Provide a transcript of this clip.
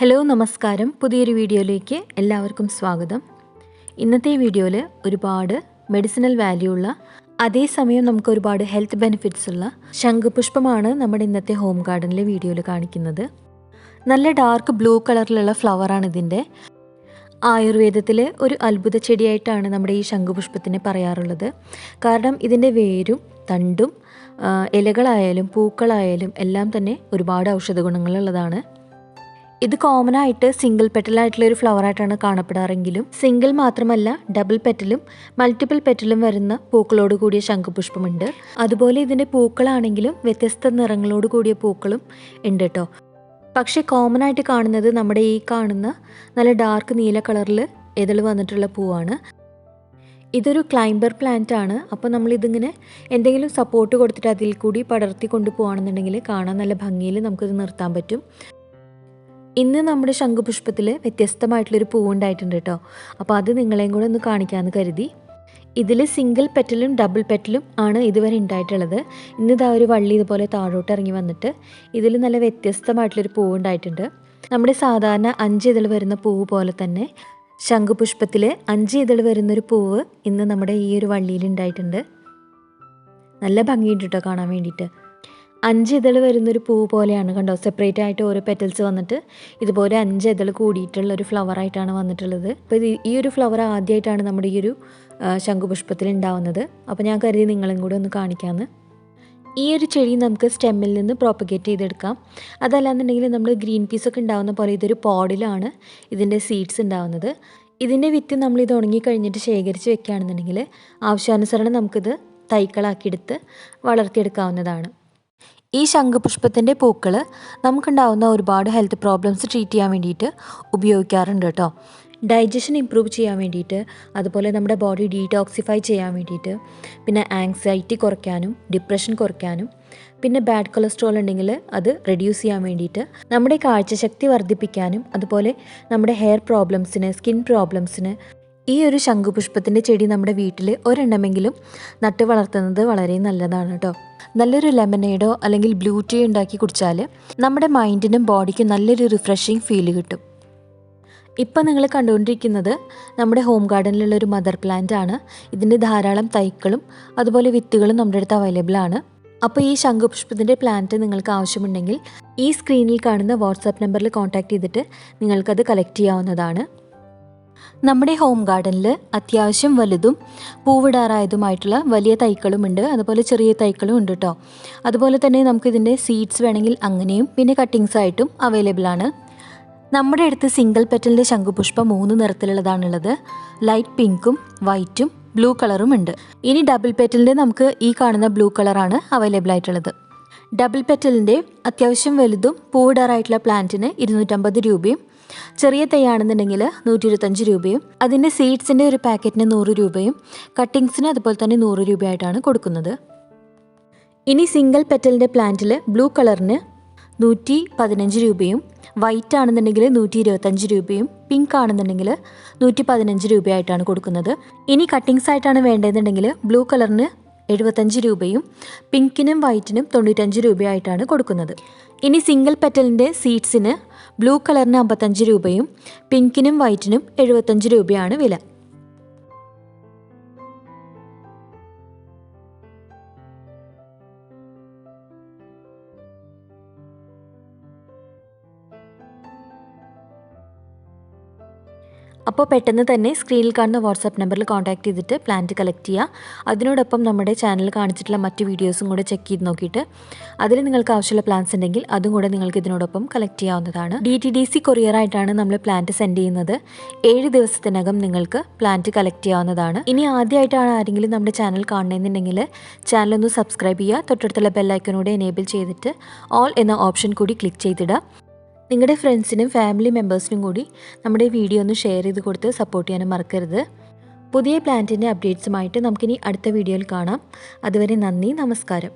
Hello നമസ്കാരം. പുതിയൊരു വീഡിയോയിലേക്ക് എല്ലാവർക്കും സ്വാഗതം. ഇന്നത്തെ വീഡിയോയിൽ ഒരുപാട് മെഡിസിനൽ വാല്യൂ ഉള്ള അതേസമയം നമുക്ക് ഒരുപാട് ഹെൽത്ത് ബെനിഫിറ്റ്സ് ഉള്ള ശംഖുപുഷ്പമാണ് നമ്മുടെ ഇന്നത്തെ ഹോം ഗാർഡനിലെ വീഡിയോയിൽ കാണിക്കുന്നത്. നല്ല ഡാർക്ക് ബ്ലൂ കളറിലുള്ള ഫ്ലവറാണ് ഇതിന്റെ ആയുർവേദത്തിലെ ഒരു അത്ഭുത ചെടിയായിട്ടാണ് നമ്മുടെ ഈ ശംഖുപുഷ്പത്തിനെ പറയാറുള്ളത്. കാരണം ഇതിന്റെ വേരും തണ്ടും ഇലകളായാലും പൂക്കളായാലും എല്ലാം തന്നെ ഒരുപാട് ഔഷധ ഗുണങ്ങളുള്ളതാണ് ഇത് കോമൺ ആയിട്ട് സിംഗിൾ പെറ്റലായിട്ടുള്ള ഒരു ഫ്ലവർ ആയിട്ടാണ് കാണപ്പെടാറെങ്കിലും സിംഗിൾ മാത്രമല്ല ഡബിൾ പെറ്റലും മൾട്ടിപ്പിൾ പെറ്റലും വരുന്ന പൂക്കളോട് കൂടിയ ശംഖുപുഷ്പമുണ്ട്. അതുപോലെ ഇതിന്റെ പൂക്കളാണെങ്കിലും വ്യത്യസ്ത നിറങ്ങളോട് കൂടിയ പൂക്കളും ഉണ്ട് കേട്ടോ പക്ഷേ കോമൺ ആയിട്ട് കാണുന്നത് നമ്മുടെ ഈ കാണുന്ന നല്ല ഡാർക്ക് നീല കളറിൽ എതിൾ വന്നിട്ടുള്ള പൂവാണ്. ഇതൊരു ക്ലൈംബർ പ്ലാന്റ് ആണ്. അപ്പോൾ നമ്മൾ ഇതിങ്ങനെ എന്തെങ്കിലും സപ്പോർട്ട് കൊടുത്തിട്ട് അതിൽ കൂടി പടർത്തി കൊണ്ടുപോകുകയാണെന്നുണ്ടെങ്കിൽ കാണാൻ നല്ല ഭംഗിയിൽ നമുക്കിത് നിർത്താൻ പറ്റും. ഇന്ന് നമ്മുടെ ശംഖുപുഷ്പത്തിൽ വ്യത്യസ്തമായിട്ടുള്ളൊരു പൂവുണ്ടായിട്ടുണ്ട് കേട്ടോ. അപ്പോൾ അത് നിങ്ങളെയും കൂടെ ഒന്ന് കാണിക്കാമെന്ന് കരുതി. ഇതിൽ സിംഗിൾ പെറ്റലും ഡബിൾ പെറ്റലും ആണ് ഇതുവരെ ഉണ്ടായിട്ടുള്ളത്. ഇന്നിതാ ഒരു വള്ളി ഇതുപോലെ താഴോട്ട് ഇറങ്ങി വന്നിട്ട് ഇതിൽ നല്ല വ്യത്യസ്തമായിട്ടുള്ളൊരു പൂവ് ഉണ്ടായിട്ടുണ്ട് നമ്മുടെ സാധാരണ അഞ്ച് ഇതൾ വരുന്ന പൂവ് പോലെ തന്നെ ശംഖുപുഷ്പത്തിൽ അഞ്ച് ഇതൾ വരുന്നൊരു പൂവ് ഇന്ന് നമ്മുടെ ഈ ഒരു വള്ളിയിൽ ഉണ്ടായിട്ടുണ്ട്. നല്ല ഭംഗിയുണ്ട് കേട്ടോ കാണാൻ വേണ്ടിയിട്ട്. അഞ്ച് ഇതൾ വരുന്നൊരു പൂ പോലെയാണ് കണ്ടോ. സെപ്പറേറ്റ് ആയിട്ട് ഓരോ പെറ്റൽസ് വന്നിട്ട് ഇതുപോലെ അഞ്ച് ഇതൾ കൂടിയിട്ടുള്ള ഒരു ഫ്ലവർ ആയിട്ടാണ് വന്നിട്ടുള്ളത്. അപ്പോൾ ഇത് ഈ ഒരു ഫ്ലവർ ആദ്യമായിട്ടാണ് നമ്മുടെ ഈ ഒരു ശംഖുപുഷ്പത്തിൽ ഉണ്ടാവുന്നത് അപ്പോൾ ഞാൻ കരുതി നിങ്ങളും കൂടെ ഒന്ന് കാണിക്കാമെന്ന് ഈ ഒരു ചെടി നമുക്ക് സ്റ്റെമ്മിൽ നിന്ന് പ്രോപ്പഗേറ്റ് ചെയ്തെടുക്കാം. അതല്ലാന്നുണ്ടെങ്കിൽ നമ്മൾ ഗ്രീൻ പീസ് ഒക്കെ ഉണ്ടാവുന്ന പോലെ ഇതൊരു പോഡിലാണ് ഇതിന്റെ സീഡ്സ് ഉണ്ടാവുന്നത് ഇതിന്റെ വിത്ത് നമ്മൾ ഇത് ഉണങ്ങി കഴിഞ്ഞിട്ട് ശേഖരിച്ച് വെക്കുകയാണെന്നുണ്ടെങ്കിൽ ആവശ്യാനുസരണം നമുക്കിത് തൈക്കളാക്കിയെടുത്ത് വളർത്തിയെടുക്കാവുന്നതാണ്. ഈ ശംഖുപുഷ്പത്തിന്റെ പൂക്കൾ നമുക്കുണ്ടാവുന്ന ഒരുപാട് ഹെൽത്ത് പ്രോബ്ലംസ് ട്രീറ്റ് ചെയ്യാൻ വേണ്ടിയിട്ട് ഉപയോഗിക്കാറുണ്ട് കേട്ടോ. ഡൈജഷൻ ഇമ്പ്രൂവ് ചെയ്യാൻ വേണ്ടിയിട്ട് അതുപോലെ നമ്മുടെ ബോഡി ഡീടോക്സിഫൈ ചെയ്യാൻ വേണ്ടിയിട്ട് പിന്നെ ആങ്സൈറ്റി കുറയ്ക്കാനും ഡിപ്രഷൻ കുറയ്ക്കാനും പിന്നെ ബാഡ് കൊളസ്ട്രോൾ ഉണ്ടെങ്കിൽ അത് റെഡ്യൂസ് ചെയ്യാൻ വേണ്ടിയിട്ട് നമ്മുടെ കാഴ്ചശക്തി വർദ്ധിപ്പിക്കാനും അതുപോലെ നമ്മുടെ ഹെയർ പ്രോബ്ലംസിന് സ്കിൻ പ്രോബ്ലംസിന് ഈ ഒരു ശംഖുപുഷ്പത്തിന്റെ ചെടി നമ്മുടെ വീട്ടിൽ ഒരെണ്ണമെങ്കിലും നട്ട് വളർത്തുന്നത് വളരെ നല്ലതാണ് കേട്ടോ നല്ലൊരു ലെമനേഡോ അല്ലെങ്കിൽ ബ്ലൂ ടീ ഉണ്ടാക്കി കുടിച്ചാൽ നമ്മുടെ മൈൻഡിനും ബോഡിക്കും നല്ലൊരു റിഫ്രഷിങ് ഫീൽ കിട്ടും. ഇപ്പം നിങ്ങൾ കണ്ടുകൊണ്ടിരിക്കുന്നത് നമ്മുടെ ഹോം ഗാർഡനിലുള്ള ഒരു മദർ പ്ലാന്റ് ആണ്. ഇതിന്റെ ധാരാളം തൈക്കളും അതുപോലെ വിത്തുകളും നമ്മുടെ അടുത്ത് അവൈലബിൾ ആണ്. അപ്പോൾ ഈ ശംഖുപുഷ്പത്തിന്റെ പ്ലാന്റ് നിങ്ങൾക്ക് ആവശ്യമുണ്ടെങ്കിൽ ഈ സ്ക്രീനിൽ കാണുന്ന വാട്സാപ്പ് നമ്പറിൽ കോൺടാക്റ്റ് ചെയ്തിട്ട് നിങ്ങൾക്കത് കളക്ട് ചെയ്യാവുന്നതാണ്. നമ്മുടെ ഹോം ഗാർഡനിൽ അത്യാവശ്യം വലുതും പൂവിടാറായതുമായിട്ടുള്ള വലിയ തൈക്കളുമുണ്ട് അതുപോലെ ചെറിയ തൈക്കളും ഉണ്ട് കേട്ടോ അതുപോലെ തന്നെ നമുക്ക് ഇതിന്റെ സീഡ്സ് വേണമെങ്കിൽ അങ്ങനെയും പിന്നെ കട്ടിങ്സ് ആയിട്ടും അവൈലബിൾ ആണ്. നമ്മുടെ അടുത്ത് സിംഗിൾ പെറ്റലിന്റെ ശംഖുപുഷ്പം മൂന്ന് നിറത്തിലുള്ളതാണുള്ളത്. ലൈറ്റ് പിങ്കും വൈറ്റും ബ്ലൂ കളറും ഉണ്ട്. ഇനി ഡബിൾ പെറ്റലിന്റെ നമുക്ക് ഈ കാണുന്ന ബ്ലൂ കളറാണ് അവൈലബിൾ ആയിട്ടുള്ളത്. ഡബിൾ പെറ്റലിന്റെ അത്യാവശ്യം വലുതും പൂവിടാറായിട്ടുള്ള പ്ലാന്റിന് ഇരുന്നൂറ്റമ്പത് രൂപയും ചെറിയ തൈയാണെന്നുണ്ടെങ്കിൽ നൂറ്റി ഇരുപത്തഞ്ച് രൂപയും അതിന്റെ സീഡ്സിന്റെ ഒരു പാക്കറ്റിന് നൂറ് രൂപയും കട്ടിങ്സിന് അതുപോലെ തന്നെ നൂറ് രൂപയായിട്ടാണ് കൊടുക്കുന്നത്. ഇനി സിംഗിൾ പെറ്റലിന്റെ പ്ലാന്റിൽ ബ്ലൂ കളറിന് നൂറ്റി പതിനഞ്ച് രൂപയും വൈറ്റ് ആണെന്നുണ്ടെങ്കിൽ നൂറ്റി ഇരുപത്തഞ്ച് രൂപയും പിങ്ക് ആണെന്നുണ്ടെങ്കിൽ നൂറ്റി പതിനഞ്ച് രൂപയായിട്ടാണ് കൊടുക്കുന്നത്. ഇനി കട്ടിങ്സ് ആയിട്ടാണ് വേണ്ടതെന്നുണ്ടെങ്കിൽ ബ്ലൂ കളറിന് എഴുപത്തഞ്ച് രൂപയും പിങ്കിനും വൈറ്റിനും തൊണ്ണൂറ്റഞ്ച് രൂപയായിട്ടാണ് കൊടുക്കുന്നത്. ഇനി സിംഗിൾ പെറ്റലിന്റെ സീഡ്സിന് ബ്ലൂ കളറിന് അമ്പത്തഞ്ച് രൂപയും പിങ്കിനും വൈറ്റിനും എഴുപത്തഞ്ച് രൂപയാണ് വില. അപ്പോൾ പെട്ടെന്ന് തന്നെ സ്ക്രീനിൽ കാണുന്ന വാട്സാപ്പ് നമ്പറിൽ കോൺടാക്ട് ചെയ്തിട്ട് പ്ലാന്റ് കളക്ട് ചെയ്യുക. അതിനോടൊപ്പം നമ്മുടെ ചാനൽ കാണിച്ചിട്ടുള്ള മറ്റ് വീഡിയോസും കൂടെ ചെക്ക് ചെയ്ത് നോക്കിയിട്ട് അതിൽ നിങ്ങൾക്ക് ആവശ്യമുള്ള പ്ലാൻസ് ഉണ്ടെങ്കിൽ അതും കൂടെ നിങ്ങൾക്ക് ഇതിനോടൊപ്പം കളക്ട് ചെയ്യാവുന്നതാണ്. ഡി ടി ഡി സി കൊറിയറായിട്ടാണ് നമ്മൾ പ്ലാന്റ് സെൻഡ് ചെയ്യുന്നത്. ഏഴ് ദിവസത്തിനകം നിങ്ങൾക്ക് പ്ലാന്റ് കളക്ട് ചെയ്യാവുന്നതാണ്. ഇനി ആദ്യമായിട്ടാണ് ആരെങ്കിലും നമ്മുടെ ചാനൽ കാണണമെന്നുണ്ടെങ്കിൽ ചാനൽ ഒന്ന് സബ്സ്ക്രൈബ് ചെയ്യുക. തൊട്ടടുത്തുള്ള ബെല്ലൈക്കനോട് എനേബിൾ ചെയ്തിട്ട് ഓൾ എന്ന ഓപ്ഷൻ കൂടി ക്ലിക്ക് ചെയ്തിടുക. നിങ്ങളുടെ ഫ്രണ്ട്സിനും ഫാമിലി മെമ്പേഴ്സിനും കൂടി നമ്മുടെ വീഡിയോ ഒന്ന് ഷെയർ ചെയ്ത് കൊടുത്ത് സപ്പോർട്ട് ചെയ്യാനും മറക്കരുത്. പുതിയ പ്ലാന്റിന്റെ അപ്ഡേറ്റ്സുമായിട്ട് നമുക്കിനി അടുത്ത വീഡിയോയിൽ കാണാം. അതുവരെ നന്ദി നമസ്കാരം.